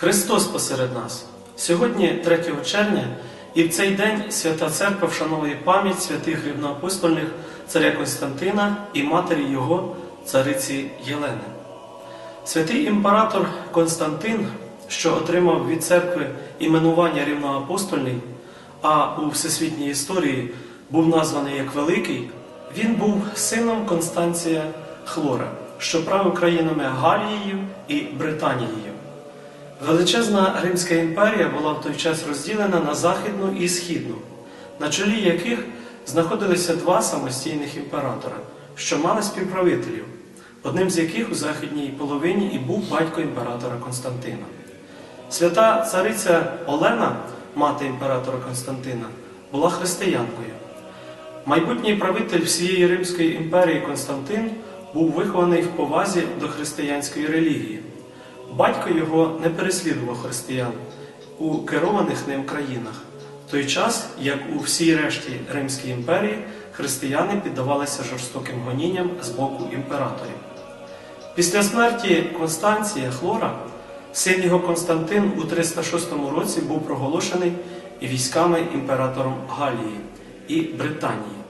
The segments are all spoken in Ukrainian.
Христос посеред нас. Сьогодні, 3 червня, і в цей день Свята Церква вшановує пам'ять святих рівноапостольних царя Константина і матері його, цариці Єлени. Святий імператор Константин, що отримав від церкви іменування рівноапостольний, а у всесвітній історії був названий як Великий, він був сином Констанція Хлора, що правив країнами Галією і Британією. Величезна Римська імперія була в той час розділена на західну і східну, на чолі яких знаходилися два самостійних імператора, що мали співправителів, одним з яких у західній половині і був батько імператора Константина. Свята цариця Олена, мати імператора Константина, була християнкою. Майбутній правитель всієї Римської імперії Константин був вихований в повазі до християнської релігії. Батько його не переслідував християн у керованих ним країнах, в той час, як у всій решті Римської імперії, християни піддавалися жорстоким гонінням з боку імператорів. Після смерті Констанція Хлора, син його Константин у 306 році був проголошений військами імператором Галії і Британії.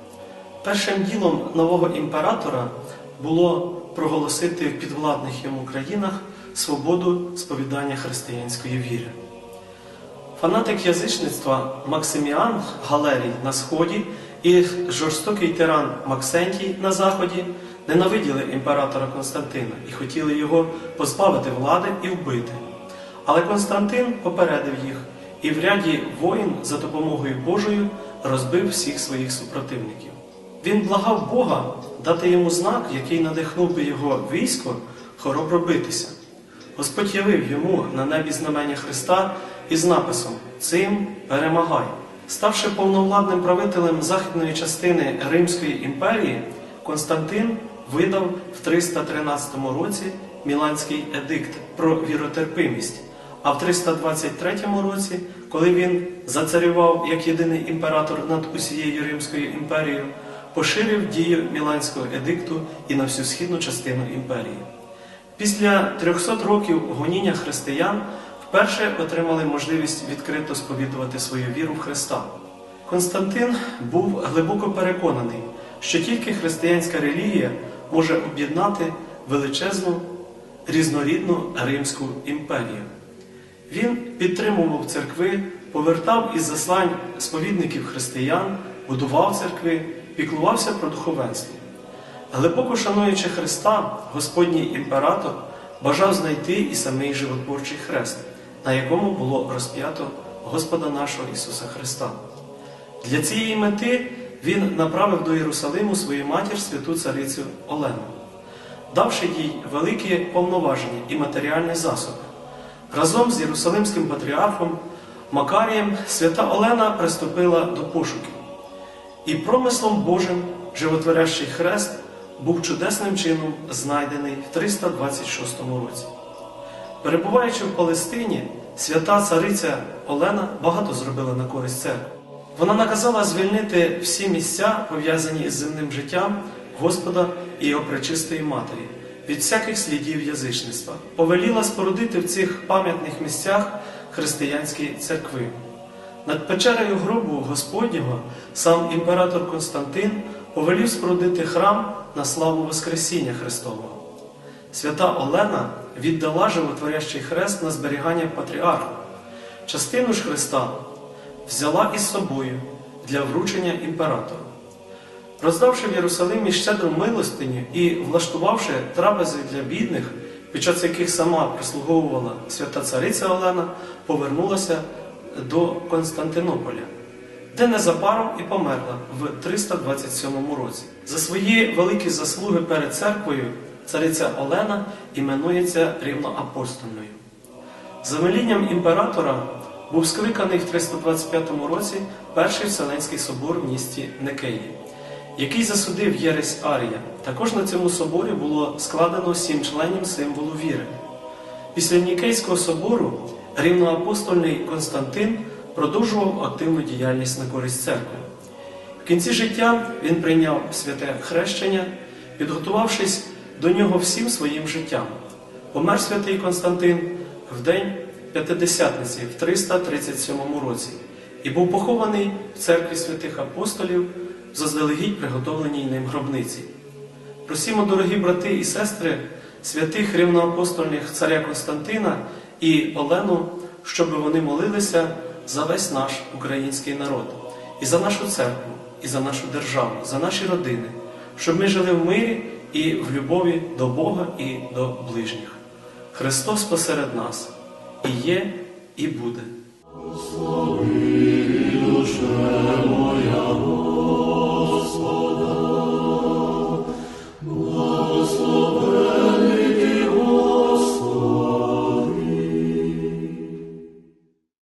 Першим ділом нового імператора було проголосити в підвладних йому країнах свободу сповідання християнської віри. Фанатик язичництва Максиміан Галерій на Сході і жорстокий тиран Максентій на Заході ненавиділи імператора Константина і хотіли його позбавити влади і вбити. Але Константин попередив їх і в ряді воїн за допомогою Божою розбив всіх своїх супротивників. Він благав Бога дати йому знак, який надихнув би його військо хоробро битися. Господь явив йому на небі знамення Христа із написом Цим перемагай. Ставши повновладним правителем західної частини Римської імперії, Константин видав в 313 році Міланський едикт про віротерпимість. А в 323 році, коли він зацарював як єдиний імператор над усією Римською імперією, поширив дію Міланського едикту і на всю східну частину імперії. Після 300 років гоніння християн вперше отримали можливість відкрито сповідувати свою віру в Христа. Константин був глибоко переконаний, що тільки християнська релігія може об'єднати величезну різнорідну Римську імперію. Він підтримував церкви, повертав із заслань сповідників християн, будував церкви, піклувався про духовенство. Глибоко шануючи Христа, Господній імператор бажав знайти і самий животворчий хрест, на якому було розп'ято Господа нашого Ісуса Христа. Для цієї мети він направив до Єрусалиму свою матір святу царицю Олену, давши їй великі повноваження і матеріальні засоби. Разом з Єрусалимським патріархом Макарієм свята Олена приступила до пошуків. І промислом Божим животворящий хрест був чудесним чином знайдений в 326 році. Перебуваючи в Палестині, свята цариця Олена багато зробила на користь церкви. Вона наказала звільнити всі місця, пов'язані із земним життям Господа і його пречистої матері, від всяких слідів язичництва, повеліла спорудити в цих пам'ятних місцях християнські церкви. Над печерою гробу Господнього сам імператор Константин повелів спорудити храм на славу Воскресіння Христового. Свята Олена віддала животворящий хрест на зберігання патріарху. Частину ж хреста взяла із собою для вручення імператору. Роздавши в Єрусалимі щедру милостиню і влаштувавши трапези для бідних, під час яких сама прислуговувала свята цариця Олена, повернулася до Константинополя, де незабаром і померла в 327 році. За свої великі заслуги перед церквою цариця Олена іменується рівноапостольною. За велінням імператора був скликаний в 325 році перший Вселенський собор в місті Никеї, який засудив Єресь Арія. Також на цьому соборі було складено сім членів символу віри. Після Нікейського собору рівноапостольний Константин продовжував активну діяльність на користь церкви. В кінці життя він прийняв святе хрещення, підготувавшись до нього всім своїм життям. Помер святий Константин в день П'ятидесятниці в 337 році і був похований в церкві святих апостолів в заздалегідь приготовленій ним гробниці. Просімо, дорогі брати і сестри, святих рівноапостольних царя Константина і Олену, щоб вони молилися за весь наш український народ, і за нашу церкву, і за нашу державу, за наші родини, щоб ми жили в мирі і в любові до Бога і до ближніх. Христос посеред нас і є, і буде. Душе моя,